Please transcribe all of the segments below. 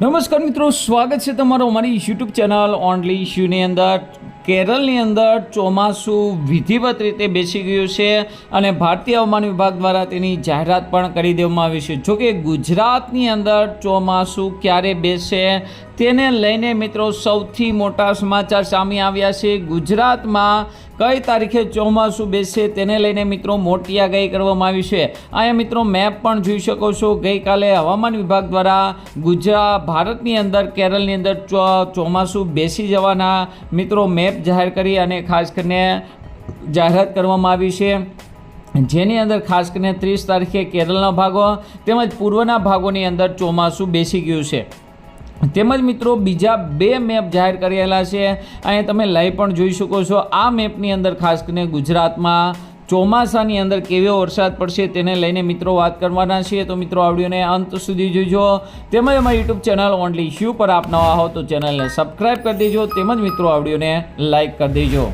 નમસ્કાર મિત્રો, સ્વાગત છે તમારો અમારી યુટ્યુબ ચેનલ ઓનલી ઇશ્યુની અંદર. કેરળની અંદર ચોમાસું વિધિવત રીતે બેસી ગયું છે અને ભારતીય હવામાન વિભાગ દ્વારા તેની જાહેરાત પણ કરી દેવામાં આવી છે. જોકે ગુજરાતની અંદર ચોમાસું ક્યારે બેસે તેને લઈને મિત્રો સૌથી મોટા સમાચાર સામે આવ્યા છે. ગુજરાતમાં કઈ તારીખે ચોમાસું બેસે તેને લઈને મિત્રો મોટી આગાહી કરવામાં આવી છે. અહીંયા મિત્રો મેપ પણ જોઈ શકો છો. ગઈકાલે હવામાન વિભાગ દ્વારા ગુજરાત, ભારતની અંદર, કેરળની અંદર ચોમાસું બેસી જવાના મિત્રો મેપ જાહેર કરી અને ખાસ કરીને જાહેરાત કરવામાં આવી છે. જેની અંદર ખાસ કરીને ત્રીસ તારીખે કેરળના ભાગો તેમજ પૂર્વના ભાગોની અંદર ચોમાસું બેસી ગયું છે. તેમજ મિત્રો બીજા બે મેપ જાહેર કરેલા છે. અહીંયા તમે લાઈવ પણ જોઈ શકો છો. આ મેપની અંદર ખાસ કરીને ગુજરાતમાં ચોમાસાની અંદર કેવો વરસાદ પડશે તેને લઈને મિત્રો વાત કરવાના છીએ. તો મિત્રો આવડીઓને અંત સુધી જોઈજો તેમજ અમારી યુટ્યુબ ચેનલ ઓનલી શ્યુ પર આપ નવા હો તો ચેનલને સબસ્ક્રાઈબ કરી દેજો. તેમજ મિત્રો આવડીઓને લાઈક કરી દેજો.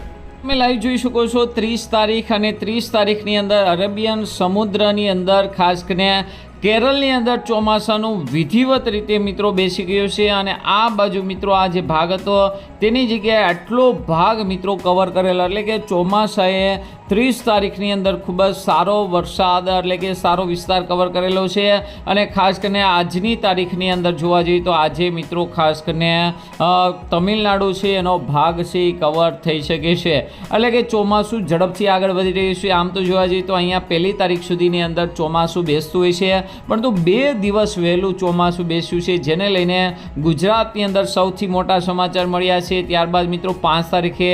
તમે લાઈવ જોઈ શકો છો ત્રીસ તારીખ અને ત્રીસ તારીખની અંદર અરેબિયન સમુદ્રની અંદર ખાસ કરીને કેરળની અંદર ચોમાસાનું વિધિવત રીતે મિત્રો બેસી ગયો છે અને આ બાજુ મિત્રો આ જે ભાગ હતો તેની જગ્યાએ આટલો ભાગ મિત્રો કવર કરેલો. એટલે કે ચોમાસાએ ત્રીસ તારીખની અંદર ખૂબ જ સારો વરસાદ એટલે કે સારો વિસ્તાર કવર કરેલો છે. અને ખાસ કરીને આજની તારીખની અંદર જોવા જઈએ તો આજે મિત્રો ખાસ કરીને તમિલનાડુ છે એનો ભાગ છે એ કવર થઈ શકે છે. એટલે કે ચોમાસું ઝડપથી આગળ વધી રહ્યું છે. આમ તો જોવા જઈએ તો અહીંયા પહેલી તારીખ સુધીની અંદર ચોમાસું બેસતું હોય છે. પરંતુ બે દિવસ વહેલું ચોમાસું બેસ્યું છે, જેને લઈને ગુજરાતની અંદર સૌથી મોટા સમાચાર મળ્યા છે. ત્યારબાદ મિત્રો પાંચ તારીખે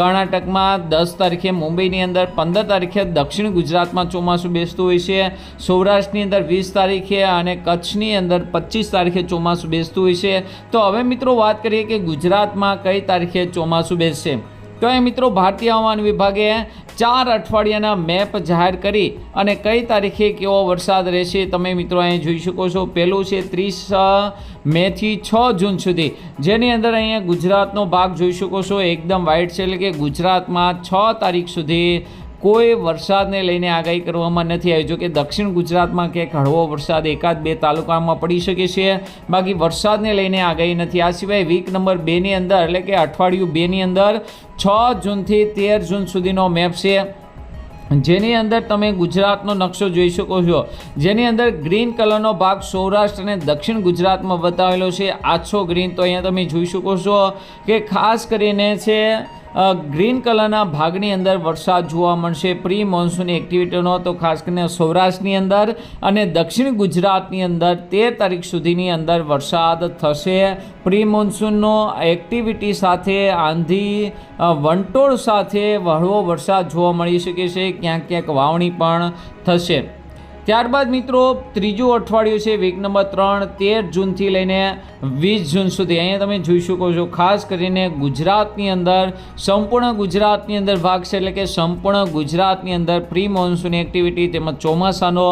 કર્ણાટકમાં, દસ તારીખે મુંબઈની અંદર પંદર તારીખે દક્ષિણ ગુજરાતમાં ચોમાસું બેસતું હોય છે. સૌરાષ્ટ્રની અંદર વીસ તારીખે અને કચ્છની અંદર પચીસ તારીખે ચોમાસું બેસતું હોય છે. તો હવે મિત્રો વાત કરીએ કે ગુજરાતમાં કઈ તારીખે ચોમાસું બેસશે? તો એ મિત્રો ભારતીય હવામાન વિભાગે ચાર અઠવાડિયાના મેપ જાહેર કરી અને કઈ તારીખે કેવો વરસાદ રહેશે તમે મિત્રો અહીં જોઈ શકો છો. પહેલું છે ત્રીસ મેથી છ જૂન સુધી. જેની અંદર અહીંયા ગુજરાતનો ભાગ જોઈ શકો છો. એકદમ વાઇટ છે એટલે કે ગુજરાતમાં છ તારીખ સુધી કોઈ વરસાદને લઈને આગાહી કરવામાં નથી આવી. જો કે દક્ષિણ ગુજરાતમાં ક્યાંક હળવો વરસાદ એકાદ બે તાલુકામાં પડી શકે છે. બાકી વરસાદને લઈને આગાહી નથી. આ સિવાય વીક નંબર બેની અંદર એટલે કે અઠવાડિયું બેની અંદર છ જૂનથી તેર જૂન સુધીનો મેપ છે. જેની અંદર તમે ગુજરાતનો નકશો જોઈ શકો છો. જેની અંદર ગ્રીન કલરનો ભાગ સૌરાષ્ટ્ર અને દક્ષિણ ગુજરાતમાં બતાવેલો છે. આછો ગ્રીન તો અહીંયા તમે જોઈ શકો છો કે ખાસ કરીને છે ગ્રીન કલરના ભાગની અંદર વરસાદ જોવા મળશે. પ્રી મોન્સૂનની એક્ટિવિટીનો તો ખાસ કરીને સૌરાષ્ટ્રની અંદર અને દક્ષિણ ગુજરાતની અંદર તેર તારીખ સુધીની અંદર વરસાદ થશે. પ્રી મોન્સૂનનો એક્ટિવિટી સાથે આંધી વંટોળ સાથે હળવો વરસાદ જોવા મળી શકે છે. ક્યાંક ક્યાંક વાવણી પણ થશે. ત્યારબાદ મિત્રો, ત્રીજું અઠવાડિયું છે વીક નંબર ત્રણ, તેર જૂનથી લઈને વીસ જૂન સુધી. અહીંયા તમે જોઈ શકો છો, ખાસ કરીને ગુજરાતની અંદર, સંપૂર્ણ ગુજરાતની અંદર ભાગ છે એટલે કે સંપૂર્ણ ગુજરાતની અંદર પ્રી મોન્સૂન એક્ટિવિટી તેમજ ચોમાસાનો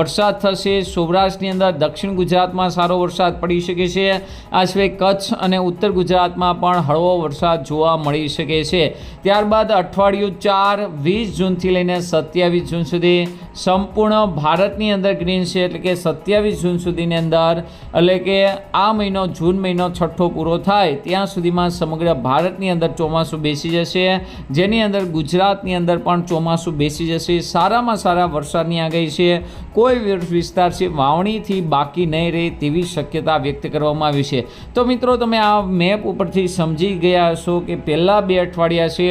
વરસાદ થશે. સૌરાષ્ટ્રની અંદર દક્ષિણ ગુજરાતમાં સારો વરસાદ પડી શકે છે. આ સિવાય કચ્છ અને ઉત્તર ગુજરાતમાં પણ હળવો વરસાદ જોવા મળી શકે છે. ત્યારબાદ અઠવાડિયું ચાર, વીસ જૂનથી લઈને સત્યાવીસ જૂન સુધી સંપૂર્ણ ભારતની અંદર ગ્રીન છે એટલે કે સત્યાવીસ જૂન સુધીની અંદર, એટલે કે આ મહિનો જૂન મહિનો છઠ્ઠો પૂરો થાય, ત્યાં સુધીમાં સમગ્ર ભારતની અંદર ચોમાસું બેસી જશે. જેની અંદર ગુજરાતની અંદર પણ ચોમાસું બેસી જશે. સારામાં સારા વરસાદની આગાહી છે. કોઈ વિસ્તાર છે વાવણીથી બાકી નહીં રહે તેવી શક્યતા વ્યક્ત કરવામાં આવી છે. તો મિત્રો, તમે આ મેપ ઉપરથી સમજી ગયા હશો કે પહેલાં બે અઠવાડિયા છે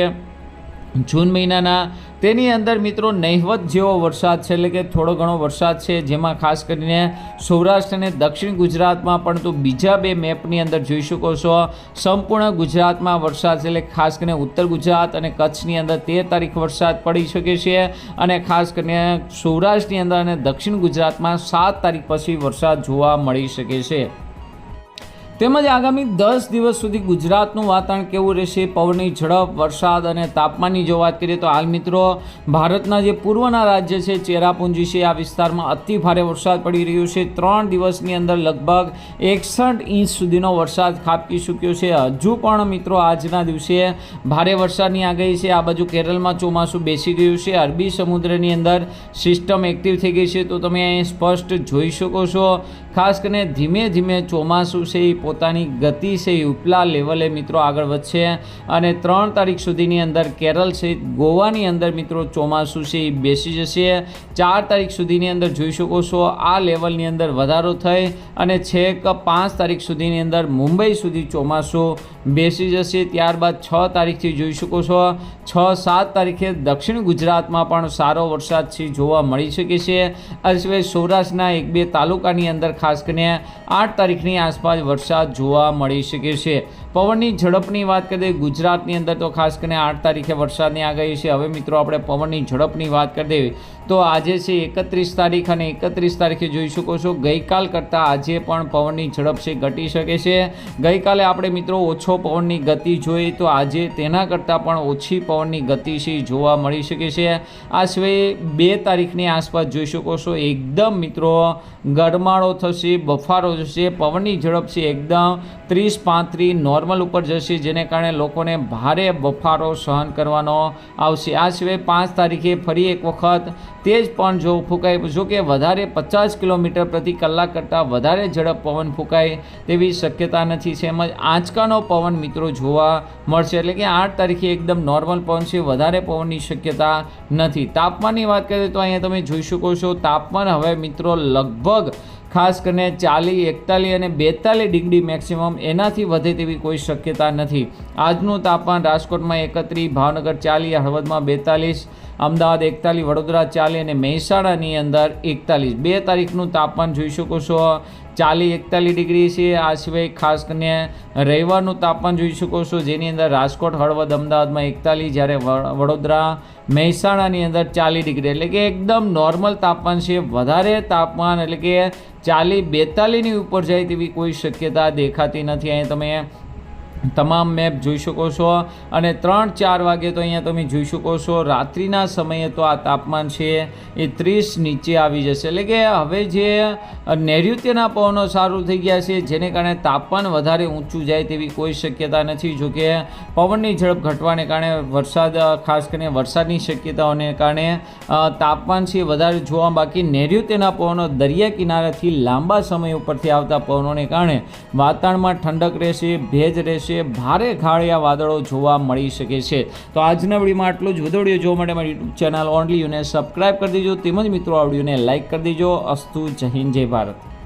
જૂન મહિનાના તેની અંદર મિત્રો નહિવત જેવો વરસાદ છે, એટલે કે થોડો ઘણો વરસાદ છે, જેમાં ખાસ કરીને સૌરાષ્ટ્ર અને દક્ષિણ ગુજરાતમાં પણ તો બીજા બે મેપની અંદર જોઈ શકો છો. સંપૂર્ણ ગુજરાતમાં વરસાદ છે, એટલે ખાસ કરીને ઉત્તર ગુજરાત અને કચ્છની અંદર તેર તારીખ વરસાદ પડી શકે છે અને ખાસ કરીને સૌરાષ્ટ્રની અંદર અને દક્ષિણ ગુજરાતમાં સાત તારીખ પછી વરસાદ જોવા મળી શકે છે. તેમજ આગામી દસ દિવસ સુધી ગુજરાતનું વાતાવરણ કેવું રહેશે? પવનની ઝડપ, વરસાદ અને તાપમાનની જો વાત કરીએ તો હાલ મિત્રો ભારતના જે પૂર્વના રાજ્ય છે, ચેરાપુંજી છે, આ વિસ્તારમાં અતિ ભારે વરસાદ પડી રહ્યો છે. ત્રણ દિવસની અંદર લગભગ એકસઠ ઇંચ સુધીનો વરસાદ ખાબકી ચૂક્યો છે. હજુ પણ મિત્રો આજના દિવસે ભારે વરસાદની આગાહી છે. આ બાજુ કેરળમાં ચોમાસું બેસી ગયું છે. અરબી સમુદ્રની અંદર સિસ્ટમ એક્ટિવ થઈ ગઈ છે. તો તમે અહીં સ્પષ્ટ જોઈ શકો છો ખાસ કરીને ધીમે ધીમે ચોમાસું છે એ પોતાની ગતિ છે એ ઉપલા લેવલે મિત્રો આગળ વધશે. અને ત્રણ તારીખ સુધીની અંદર કેરળ સહિત ગોવાની અંદર મિત્રો ચોમાસું છે એ બેસી જશે. ચાર તારીખ સુધીની અંદર જોઈ શકો છો આ લેવલની અંદર વધારો થઈ. અને છેક પાંચ તારીખ સુધીની અંદર મુંબઈ સુધી ચોમાસું બેસી જશે. ત્યારબાદ છ તારીખથી જોઈ શકો છો. છ, સાત તારીખે દક્ષિણ ગુજરાતમાં પણ સારો વરસાદ છે, જોવા મળી શકે છે. આ સિવાય સૌરાષ્ટ્રના એક બે તાલુકાની અંદર ખાસ કરીને આઠ તારીખની આસપાસ વરસાદ જોવા મળી શકે છે. પવનની ઝડપની વાત કરીએ, ગુજરાતની અંદર તો ખાસ કરીને આઠ તારીખે વરસાદની આગાહી છે. હવે મિત્રો, આપણે પવનની ઝડપની વાત કરી દેવી તો આજે છે એકત્રીસ તારીખ અને એકત્રીસ તારીખે જોઈ શકો છો, ગઈકાલ કરતાં આજે પણ પવનની ઝડપ છે, ઘટી શકે છે. ગઈકાલે આપણે મિત્રો ઓછો પવનની ગતિ જોઈ, તો આજે તેના કરતાં પણ ઓછી પવનની ગતિ છે જોવા મળી શકે છે. આ સિવાય બે તારીખની આસપાસ જોઈ શકો છો, એકદમ મિત્રો ગરમાળો થશે, બફારો થશે, પવનની ઝડપ છે એકદમ ત્રીસ પાંત્રીસ નોર્મલ ઉપર જશે, જેને કારણે લોકોને ભારે બફારો સહન કરવાનો આવશે. આ સિવાય પાંચ તારીખે ફરી એક વખત તેજ પણ જો ફૂંકાય, જો કે વધારે પચાસ કિલોમીટર પ્રતિ કલાક કરતાં વધારે ઝડપ પવન ફૂંકાય તેવી શક્યતા નથી. તેમજ આંચકાનો પવન મિત્રો જોવા મળશે, એટલે કે આઠ તારીખે એકદમ નોર્મલ પવન છે, વધારે પવનની શક્યતા નથી. તાપમાનની વાત કરીએ તો અહીંયા તમે જોઈ શકો છો, તાપમાન હવે મિત્રો લગભગ ખાસ કરીને ચાલીસ એકતાલીસ અને બેતાલીસ ડિગ્રી મેક્સિમમ એનાથી વધે તેવી કોઈ શક્યતા નથી. આજનું તાપમાન રાજકોટમાં એકત્રીસ, ભાવનગર ચાલીસ હળવદમાં બેતાલીસ, અમદાવાદ એકતાલીસ, વડોદરા ચાલીસ અને મહેસાણાની અંદર એકતાલીસ. બે તારીખનું તાપમાન જોઈ શકો છો. ચાલીસ એકતાલીસ ડિગ્રી છે. આ સિવાય ખાસ કરીને રવિવારનું તાપમાન જોઈ શકો છો, જેની અંદર રાજકોટ, હળવદ, અમદાવાદમાં એકતાલીસ, જ્યારે વડોદરા, મહેસાણાની અંદર ચાલીસ ડિગ્રી. એટલે કે એકદમ નોર્મલ તાપમાન છે. વધારે તાપમાન એટલે કે ચાલીસ બેતાલીસની ઉપર જાય તેવી કોઈ શક્યતા દેખાતી નથી. અહીં તમે તમામ મેપ જોઈ શકો છો. અને ત્રણ ચાર વાગે તો અહીંયા તમે જોઈ શકો છો, રાત્રિના સમયે તો આ તાપમાન છે એ ત્રીસ નીચે આવી જશે. એટલે કે હવે જે નૈઋત્યના પવનો સારું થઈ ગયા છે, જેને કારણે તાપમાન વધારે ઊંચું જાય તેવી કોઈ શક્યતા નથી. જો કે પવનની ઝડપ ઘટવાને કારણે વરસાદ, ખાસ કરીને વરસાદની શક્યતાઓને કારણે તાપમાન છે વધારે જોવા બાકી નૈઋત્યના પવનો દરિયા કિનારાથી લાંબા સમય ઉપરથી આવતા પવનોને કારણે વાતાવરણમાં ઠંડક રહેશે, ભેજ રહેશે ભારે ખાળિયા વાદળો જોવા મળી શકે છે. તો આજના વિડીયોમાં આટલું જ. વધુ જોવા માટે મારી યુટ્યુબ ચેનલ ઓનલી યુને સબસ્ક્રાઈબ કરી દેજો. તેમજ મિત્રો, આ વિડીયોને લાઇક કરી દેજો. અસ્તુ જય જય ભારત.